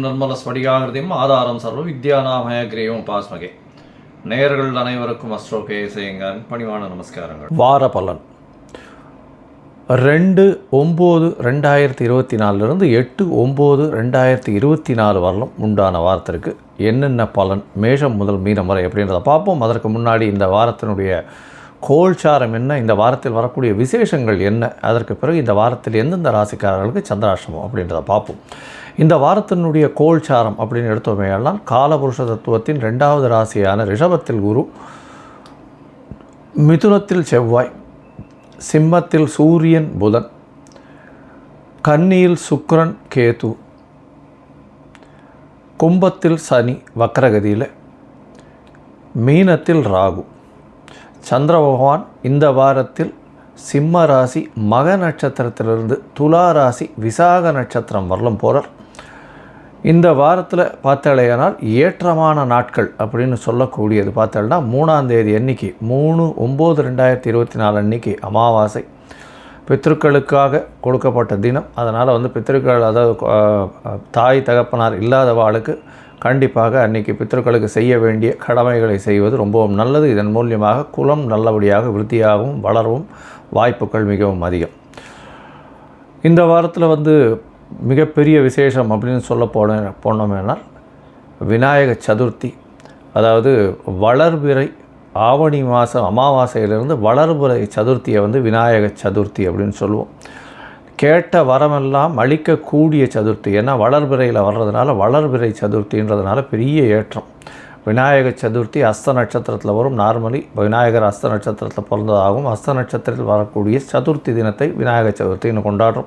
ஞானானந்தமயம் நிர்மல ஸ்படிகாகிருதியும் ஆதாரம் சர்வ வித்யாநாமய கிரேவம் பாஸ்மகே. நேயர்கள் அனைவருக்கும் அஸ்ட்ரோ கேசேங்கன் பணிவான நமஸ்காரங்கள். வார பலன். ரெண்டு ஒம்பது ரெண்டாயிரத்தி இருபத்தி நாலுலேருந்து எட்டு ஒம்பது ரெண்டாயிரத்தி இருபத்தி நாலு வரலும் உண்டான வாரத்திற்கு என்னென்ன பலன் மேஷம் முதல் மீனம் வரை அப்படின்றத பார்ப்போம். அதற்கு முன்னாடி இந்த வாரத்தினுடைய கோல்சாரம் என்ன இந்த வாரத்தில் வரக்கூடிய விசேஷங்கள் என்ன அதற்கு பிறகு இந்த வாரத்தில் எந்தெந்த ராசிக்காரர்களுக்கு சந்திராஷ்டமம் அப்படின்றத பார்ப்போம். இந்த வாரத்தினுடைய கோல்சாரம் அப்படின்னு எடுத்தோமேயானால் காலபுருஷ தத்துவத்தின் ரெண்டாவது ராசியான ரிஷபத்தில் குரு மிதுனத்தில் செவ்வாய் சிம்மத்தில் சூரியன் புதன் கன்னியில் சுக்ரன் கேது கும்பத்தில் சனி வக்ரகதியில் மீனத்தில் ராகு. சந்திர பகவான் இந்த வாரத்தில் சிம்ம ராசி மக நட்சத்திரத்திலிருந்து துலா ராசி விசாக நட்சத்திரம் வரலும் போகிறார் இந்த வாரத்தில் பார்த்தாலேயானால் ஏற்றமான நாட்கள் அப்படின்னு சொல்லக்கூடியது. பார்த்தோம்னா மூணாம் தேதி அன்னைக்கு மூணு ஒம்பது ரெண்டாயிரத்தி இருபத்தி நாலு அன்னைக்கு அமாவாசை. பித்ருக்களுக்காக கொடுக்கப்பட்ட தினம். அதனால் வந்து பித்ருக்கள் அதாவது தாய் தகப்பனார் இல்லாதவாளுக்கு கண்டிப்பாக அன்னைக்கு பித்ருக்களுக்கு செய்ய வேண்டிய கடமைகளை செய்வது ரொம்பவும் நல்லது. இதன் மூலியமாக குலம் நல்லபடியாக விருத்தியாகவும் வளரவும் வாய்ப்புகள் மிகவும் அதிகம். இந்த வாரத்தில் வந்து மிகப்பெரிய விசேஷம் அப்படின்னு சொல்ல போன போனோமேனால் விநாயக சதுர்த்தி. அதாவது வளர்பிறை ஆவணி மாதம் அமாவாசையிலிருந்து வளர்பிறை சதுர்த்தியை வந்து விநாயக சதுர்த்தி அப்படின்னு சொல்லுவோம். கேட்ட வரமெல்லாம் அளிக்கக்கூடிய சதுர்த்தி. ஏன்னா வளர்பிறையில் வர்றதுனால வளர்பிறை சதுர்த்தின்றதுனால பெரிய ஏற்றம். விநாயக சதுர்த்தி அஸ்த நட்சத்திரத்தில் வரும். நார்மலி விநாயகர் அஸ்த நட்சத்திரத்தில் பிறந்ததாகவும் அஸ்த நட்சத்திரத்தில் வரக்கூடிய சதுர்த்தி தினத்தை விநாயக சதுர்த்தின்னு கொண்டாடுறோம்.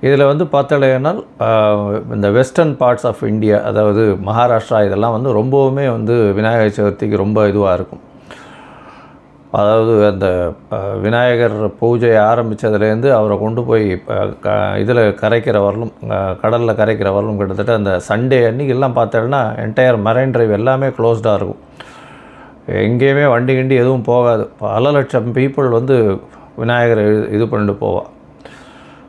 இதில் வந்து பார்த்தலையானால் இந்த வெஸ்டர்ன் பார்ட்ஸ் ஆஃப் இந்தியா அதாவது மகாராஷ்டிரா இதெல்லாம் வந்து ரொம்பவுமே வந்து விநாயகர் சதுர்த்திக்கு ரொம்ப இதுவாக இருக்கும். அதாவது அந்த விநாயகர் பூஜை ஆரம்பித்ததுலேருந்து அவரை கொண்டு போய் க இதில் கரைக்கிற வரலும் கடலில் கரைக்கிற வரலும் கிட்டத்தட்ட அந்த சண்டே அன்னைக்கு எல்லாம் பார்த்தோன்னா என்டையர் மரைன் ட்ரைவ் எல்லாமே க்ளோஸ்டாக இருக்கும். எங்கேயுமே வண்டி கிண்டி எதுவும் போகாது. பல லட்சம் பீப்புள் வந்து விநாயகரை இது- பண்ணிட்டு போவா.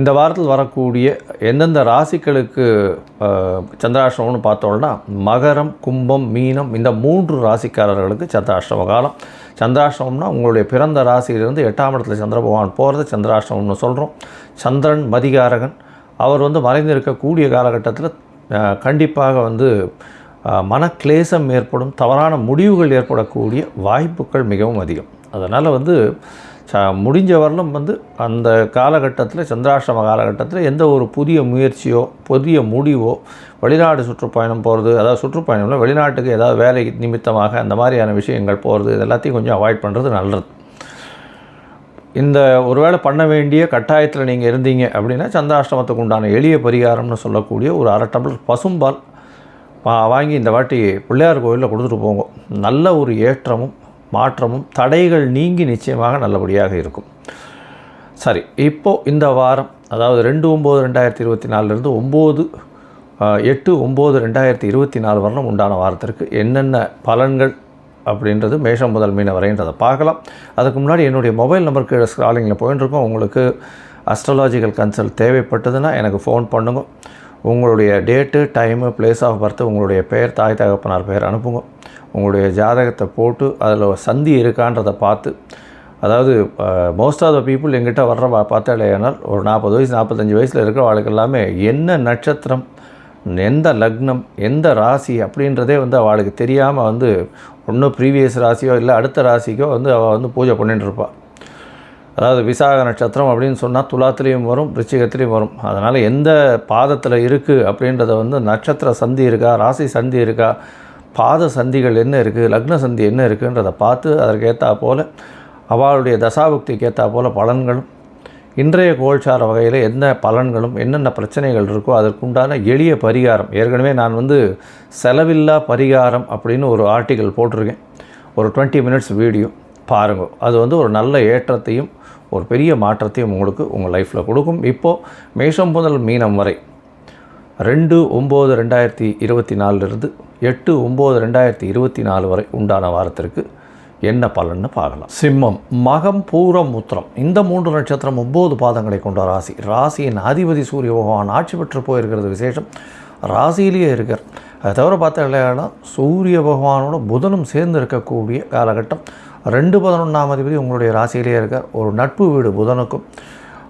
இந்த வாரத்தில் வரக்கூடிய எந்தெந்த ராசிகளுக்கு சந்திராஷ்டமம்னு பார்த்தோம்னா மகரம் கும்பம் மீனம் இந்த மூன்று ராசிக்காரர்களுக்கு சந்திராஷ்டம காலம். சந்திராஷ்டமம்னா உங்களுடைய பிறந்த ராசியிலிருந்து எட்டாம் இடத்துல சந்திர பகவான் போகிறது சந்திராஷ்டமம்னு சொல்கிறோம் சந்திரன் மதிகாரகன். அவர் வந்து மறைந்திருக்கக்கூடிய காலகட்டத்தில் கண்டிப்பாக வந்து மனக்லேசம் ஏற்படும் தவறான முடிவுகள் ஏற்படக்கூடிய வாய்ப்புகள் மிகவும் அதிகம். அதனால் வந்து முடிஞ்ச வரலும் வந்து அந்த காலகட்டத்தில் சந்திராஷ்டம காலகட்டத்தில் எந்த ஒரு புதிய முயற்சியோ புதிய முடிவோ வெளிநாடு சுற்றுப்பயணம் போகிறது அதாவது சுற்றுப்பயணம்ல வெளிநாட்டுக்கு ஏதாவது வேலை நிமித்தமாக அந்த மாதிரியான விஷயங்கள் போகிறது இது எல்லாத்தையும் கொஞ்சம் அவாய்ட் பண்ணுறது நல்லது. இந்த ஒருவேளை பண்ண வேண்டிய கட்டாயத்தில் நீங்கள் இருந்தீங்க அப்படின்னா சந்திராஷ்டமத்துக்கு உண்டான எளிய பரிகாரம்னு சொல்லக்கூடிய ஒரு அரை டம்ளர் பசும்பால் வாங்கி இந்த வாட்டி பிள்ளையார் கோயிலில் கொடுத்துட்டு போங்க. நல்ல ஒரு ஏற்றமும் மாற்றமும் தடைகள் நீங்கி நிச்சயமாக நல்லபடியாக இருக்கும். சரி இப்போது இந்த வாரம் அதாவது ரெண்டு ஒம்பது ரெண்டாயிரத்தி இருபத்தி நாலுலேருந்து ஒம்பது எட்டு ஒம்பது ரெண்டாயிரத்தி இருபத்தி நாலு வரலும் உண்டான வாரத்திற்கு என்னென்ன பலன்கள் அப்படின்றது மேஷம் முதல் மீன வரைன்றதை பார்க்கலாம். அதுக்கு முன்னாடி என்னுடைய மொபைல் நம்பர் கீழே ஸ்க்ராலிங்கில் போயின்னு இருக்கோம் உங்களுக்கு அஸ்ட்ராலாஜிக்கல் கன்சல்ட் தேவைப்பட்டதுன்னா எனக்கு ஃபோன் பண்ணுங்க. உங்களுடைய date time place of birth உங்களுடைய பெயர் தாய் தகப்பனார் பெயர் அனுப்புங்க. உங்களுடைய ஜாதகத்தை போட்டு அதில் சந்தி இருக்கான்றதை பார்த்து அதாவது மோஸ்ட் ஆஃப் த பீப்புள் எங்கிட்ட வர்ற பா- ஒரு நாற்பது வயசு நாற்பத்தஞ்சு வயசில் இருக்கிற வாழ்க்கை எல்லாமே என்ன நட்சத்திரம் எந்த லக்னம் எந்த ராசி அப்படின்றதே வந்து அவளுக்கு தெரியாமல் வந்து ஒன்றும் ப்ரீவியஸ் ராசியோ இல்லை அடுத்த ராசிக்கோ வந்து அவள் வந்து பூஜை பண்ணிட்டுருப்பாள் அதாவது விசாக நட்சத்திரம் அப்படின்னு சொன்னால் துலாத்துலேயும் வரும் ரிச்சிகத்துலேயும் வரும். அதனால் எந்த பாதத்தில் இருக்குது அப்படின்றத வந்து நட்சத்திர சந்தி இருக்கா ராசி சந்தி இருக்கா பாத சந்திகள் என்ன இருக்குது லக்ன சந்தி என்ன இருக்குன்றதை பார்த்து அதற்கேற்றா போல் அவளுடைய தசாபுக்திக்கு ஏற்றா போல் பலன்களும் இன்றைய கோல்சார வகையில் என்ன பலன்களும் என்னென்ன பிரச்சனைகள் இருக்கோ அதற்குண்டான எளிய பரிகாரம். ஏற்கனவே நான் வந்து செலவில்லா பரிகாரம் அப்படின்னு ஒரு ஆர்டிக்கல் போட்டிருக்கேன். ஒரு டுவெண்ட்டி மினிட்ஸ் வீடியோ. பாருங்கள் அது வந்து ஒரு நல்ல ஏற்றத்தையும் ஒரு பெரிய மாற்றத்தையும் உங்களுக்கு உங்கள் லைஃப்பில் கொடுக்கும். இப்போது மேஷம் முதல் மீனம் வரை ரெண்டு ஒம்பது ரெண்டாயிரத்தி இருபத்தி நாலுலேருந்து எட்டு ஒம்பது ரெண்டாயிரத்தி இருபத்தி நாலு வரை உண்டான வாரத்திற்கு என்ன பலன்னு பார்க்கலாம். சிம்மம் மகம் பூரம் உத்திரம். இந்த மூன்று நட்சத்திரம் ஒம்பது பாதங்களை கொண்ட ராசி. ராசியின் அதிபதி சூரிய பகவான் ஆட்சி பெற்று போயிருக்கிறது விசேஷம். ராசியிலேயே இருக்கார். அதை தவிர பார்த்தா சூரிய பகவானோட புதனும் சேர்ந்து இருக்கக்கூடிய காலகட்டம். ரெண்டு பதினொன்றாம் அதிபதி உங்களுடைய ராசியிலேயே இருக்கார் ஒரு நட்பு வீடு புதனுக்கும்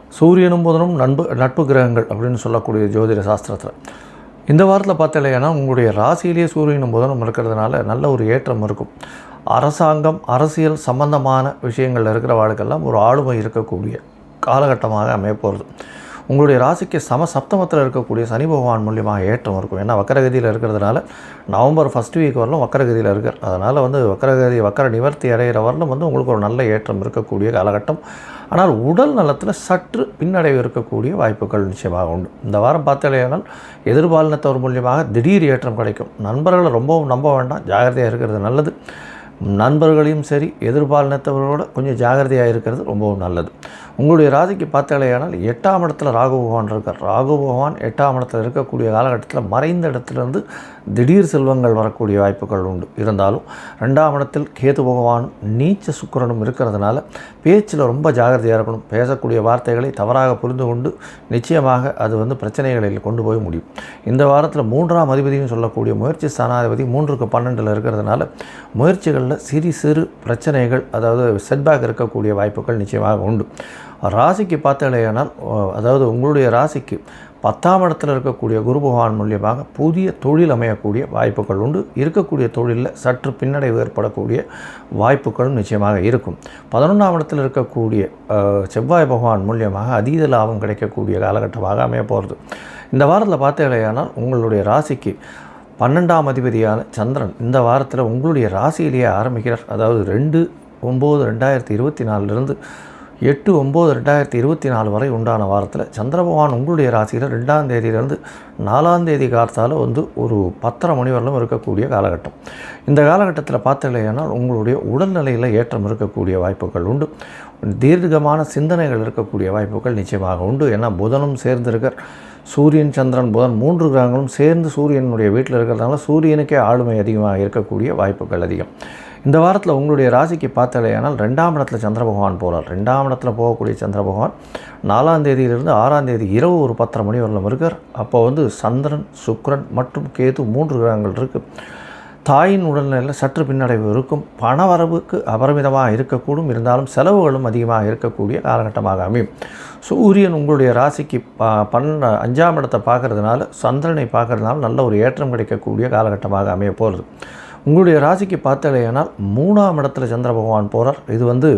சூரியனும் புதனும் நண்பு நட்பு கிரகங்கள் அப்படின்னு சொல்லக்கூடிய ஜோதிட சாஸ்திரத்தில். இந்த வாரத்தில் பார்த்தலையானா உங்களுடைய ராசியிலேயே சூரியனும் புதனும் இருக்கிறதுனால நல்ல ஒரு ஏற்றம் இருக்கும். அரசாங்கம் அரசியல் சம்பந்தமான விஷயங்கள் இருக்கிற வாழ்க்கெல்லாம் ஒரு ஆளுமை இருக்கக்கூடிய காலகட்டமாக அமைய போகிறது உங்களுடைய ராசிக்கு சம சப்தமத்தில் இருக்கக்கூடிய சனி பகவான் மூலியமாக ஏற்றம் இருக்கும். ஏன்னா வக்கரகதியில் இருக்கிறதுனால நவம்பர் ஃபஸ்ட் வீக் வரலும் வக்கரகதியில் இருக்கார். அதனால் வந்து வக்கரகதி வக்கர நிவர்த்தி அடைகிற வரலும் வந்து உங்களுக்கு ஒரு நல்ல ஏற்றம் இருக்கக்கூடிய காலகட்டம். ஆனால் உடல் நலத்தில் சற்று பின்னடைவு இருக்கக்கூடிய வாய்ப்புகள் நிச்சயமாக உண்டு. இந்த வாரம் பார்த்தாலேயானால் எதிர்பாலினத்தவர் மூலியமாக திடீர் ஏற்றம் கிடைக்கும். நண்பர்களை ரொம்பவும் நம்ப வேண்டாம். ஜாகிரதையாக இருக்கிறது நல்லது. நண்பர்களையும் சரி எதிர்பாலினத்தவர்களோட கொஞ்சம் ஜாகிரதையாக இருக்கிறது ரொம்பவும் நல்லது. உங்களுடைய ராசிக்கு பார்த்தாலேயானால் எட்டாம் இடத்துல ராகு பகவான் இருக்கார். ராகு பகவான் எட்டாம் இடத்துல இருக்கக்கூடிய காலகட்டத்தில் மறைந்த இடத்துலேருந்து திடீர் செல்வங்கள் வரக்கூடிய வாய்ப்புகள் உண்டு. இருந்தாலும் ரெண்டாம் இடத்தில் கேது பகவானும் நீச்ச சுக்கிரனும் இருக்கிறதுனால பேச்சில் ரொம்ப ஜாகிரதையாக இருக்கணும். பேசக்கூடிய வார்த்தைகளை தவறாக புரிந்து கொண்டு நிச்சயமாக அது வந்து பிரச்சனைகளில் கொண்டு போய் முடியும். இந்த வாரத்தில் மூன்றாம் அதிபதியும் சொல்லக்கூடிய முயற்சி ஸ்தானாதிபதி மூன்றுக்கு பன்னெண்டில் இருக்கிறதுனால முயற்சிகளில் சிறு சிறு பிரச்சனைகள் அதாவது செட்பேக் இருக்கக்கூடிய வாய்ப்புகள் நிச்சயமாக உண்டு. ராசிக்கு பார்த்தாலேயானால் அதாவது உங்களுடைய ராசிக்கு பத்தாம் இடத்துல இருக்கக்கூடிய குரு பகவான் மூலியமாக புதிய தொழில் அமையக்கூடிய வாய்ப்புகள் உண்டு. இருக்கக்கூடிய தொழிலில் சற்று பின்னடைவு ஏற்படக்கூடிய வாய்ப்புகளும் நிச்சயமாக இருக்கும். பதினொன்றாம் இடத்தில் இருக்கக்கூடிய செவ்வாய் பகவான் மூலியமாக அதீத லாபம் கிடைக்கக்கூடிய காலகட்டமாக அமைய போகிறது இந்த வாரத்தில் பார்த்தாலேயானால் உங்களுடைய ராசிக்கு பன்னெண்டாம் அதிபதியான சந்திரன் இந்த வாரத்தில் உங்களுடைய ராசியிலேயே ஆரம்பிக்கிறார். அதாவது ரெண்டு ஒம்பது ரெண்டாயிரத்தி இருபத்தி நாலுலேருந்து எட்டு ஒம்பது ரெண்டாயிரத்தி இருபத்தி நாலு வரை உண்டான வாரத்தில் சந்திரபகவான் உங்களுடைய ராசியில் ரெண்டாம் தேதியிலேருந்து நாலாம் தேதி காலத்தால் வந்து ஒரு பத்தரை மணி வரலும் இருக்கக்கூடிய காலகட்டம். இந்த காலகட்டத்தில் பார்த்தீங்களேனால் உங்களுடைய உடல்நிலையில் ஏற்றம் இருக்கக்கூடிய வாய்ப்புகள் உண்டு. தீர்க்கமான சிந்தனைகள் இருக்கக்கூடிய வாய்ப்புகள் நிச்சயமாக உண்டு. ஏன்னா புதனும் சேர்ந்திருக்கிற சூரியன் சந்திரன் புதன் மூன்று கிரகங்களும் சேர்ந்து சூரியனுடைய வீட்டில் இருக்கிறதுனால சூரியனுக்கே ஆளுமை அதிகமாக இருக்கக்கூடிய வாய்ப்புகள் அதிகம். இந்த வாரத்தில் உங்களுடைய ராசிக்கு பார்த்தாலேயானால் ரெண்டாம் இடத்துல சந்திர பகவான் போகிறார் ரெண்டாம் இடத்துல போகக்கூடிய சந்திர பகவான் நாலாம் தேதியிலிருந்து ஆறாம் தேதி இரவு ஒரு பத்தரை மணி வரலும் இருக்கார். அப்போ வந்து சந்திரன் சுக்ரன் மற்றும் கேது மூன்று கிரகங்கள் இருக்குது தாயின் உடல்நிலையில் சற்று பின்னடைவு இருக்கும். பணவரவுக்கு அபரிமிதமாக இருக்கக்கூடும். இருந்தாலும் செலவுகளும் அதிகமாக இருக்கக்கூடிய காலகட்டமாக அமையும். சூரியன் உங்களுடைய ராசிக்கு ப பன்ன அஞ்சாம் இடத்தை பார்க்கறதுனால சந்திரனை பார்க்கறதுனால நல்ல ஒரு ஏற்றம் கிடைக்கக்கூடிய காலகட்டமாக அமைய போகிறது உங்களுடைய ராசிக்கு பார்த்தலையானால் மூணாம் இடத்துல சந்திர பகவான் போகிறார் இது வந்து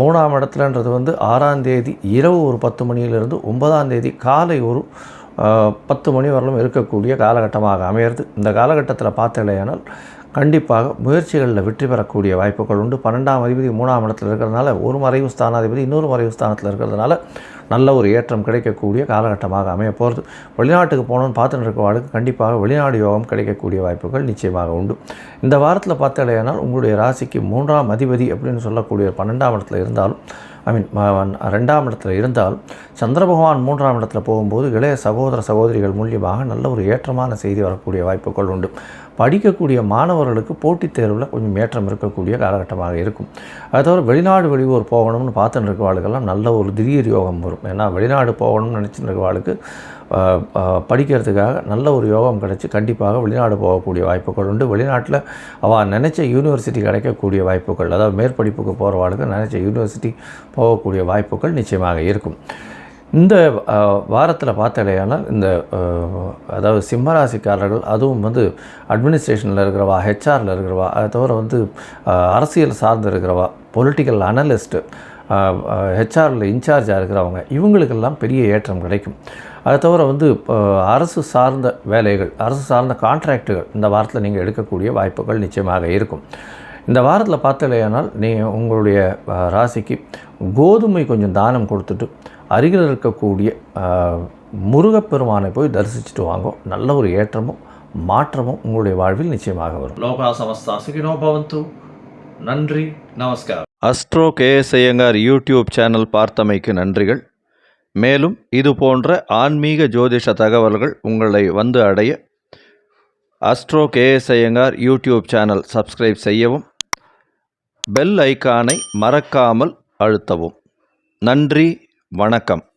மூணாம் இடத்துலன்றது வந்து ஆறாம் தேதி இரவு ஒரு பத்து மணியிலிருந்து ஒன்பதாம் தேதி காலை ஒரு பத்து மணி வரலும் இருக்கக்கூடிய காலகட்டமாக அமையிறது. இந்த காலகட்டத்தில் பார்த்தலையானால் கண்டிப்பாக முயற்சிகளில் வெற்றி பெறக்கூடிய வாய்ப்புகள் உண்டு. பன்னெண்டாம் அதிபதி மூணாம் இடத்துல இருக்கிறதுனால ஒரு மறைவு ஸ்தானாதிபதி இன்னொரு மறைவு ஸ்தானத்தில் இருக்கிறதுனால நல்ல ஒரு ஏற்றம் கிடைக்கக்கூடிய காலகட்டமாக அமைய போகிறது வெளிநாட்டுக்கு போகணும்னு பார்த்துட்டு இருக்கவாளுக்கு கண்டிப்பாக வெளிநாடு யோகம் கிடைக்கக்கூடிய வாய்ப்புகள் நிச்சயமாக உண்டு. இந்த வாரத்தில் பார்த்தடையானால் உங்களுடைய ராசிக்கு மூன்றாம் அதிபதி அப்படின்னு சொல்லக்கூடிய பன்னெண்டாம் இடத்துல இருந்தாலும் ஐ மீன் ரெண்டாம் இடத்துல இருந்தால் சந்திர பகவான் மூன்றாம் இடத்துல போகும்போது இளைய சகோதர சகோதரிகள் மூலியமாக நல்ல ஒரு ஏற்றமான செய்தி வரக்கூடிய வாய்ப்புகள் உண்டு. படிக்கக்கூடிய மாணவர்களுக்கு போட்டித் தேர்வில் கொஞ்சம் ஏற்றம் இருக்கக்கூடிய காலகட்டமாக இருக்கும். அது தவிர வெளிநாடு வெளியூர் போகணும்னு பார்த்துட்டு இருக்கவாளுக்கெல்லாம் நல்ல ஒரு திடீர் யோகம் வரும். ஏன்னா வெளிநாடு போகணும்னு நினச்சிட்டு இருக்கவாளுக்கு படிக்கிறதுக்காக நல்ல ஒரு யோகம் கிடைச்சி கண்டிப்பாக வெளிநாடு போகக்கூடிய வாய்ப்புகள் உண்டு. வெளிநாட்டில் அவள் நினச்ச யூனிவர்சிட்டி கிடைக்கக்கூடிய வாய்ப்புகள் அதாவது மேற்படிப்புக்கு போகிறவாளுக்கு நினச்ச யூனிவர்சிட்டி போகக்கூடிய வாய்ப்புகள் நிச்சயமாக இருக்கும். இந்த வாரத்தில் பார்த்தாலேயானால் இந்த அதாவது சிம்மராசிக்காரர்கள் அதுவும் வந்து அட்மினிஸ்ட்ரேஷனில் இருக்கிறவா ஹெச்ஆரில் இருக்கிறவா அதை தவிர வந்து அரசியல் சார்ந்து இருக்கிறவா பொலிட்டிக்கல் அனலிஸ்ட்டு ஹெச்ஆரில் இன்சார்ஜாக இருக்கிறவங்க இவங்களுக்கெல்லாம் பெரிய ஏற்றம் கிடைக்கும். அதை தவிர வந்து அரசு சார்ந்த வேலைகள் அரசு சார்ந்த கான்ட்ராக்டுகள் இந்த வாரத்தில் நீங்கள் எடுக்கக்கூடிய வாய்ப்புகள் நிச்சயமாக இருக்கும். இந்த வாரத்தில் பார்த்தலையானால் நீ உங்களுடைய ராசிக்கு கோதுமை கொஞ்சம் தானம் கொடுத்துட்டு அருகில் இருக்கக்கூடிய முருகப்பெருமானை போய் தரிசிச்சுட்டு வாங்கோ. நல்ல ஒரு ஏற்றமும் மாற்றமும் உங்களுடைய வாழ்வில் நிச்சயமாக வரும். லோகா சமஸ்தா சுகினோ பவந்து. நன்றி நமஸ்கார் astro KS Iyengar YouTube channel பார்த்தமைக்கு நன்றிகள். மேலும் இது போன்ற ஆன்மீக ஜோதிஷ தகவல்கள் உங்களை வந்து அடைய astro KS Iyengar YouTube channel subscribe செய்யவும் பெல் ஐகானை மறக்காமல் அழுத்தவும். நன்றி வணக்கம்.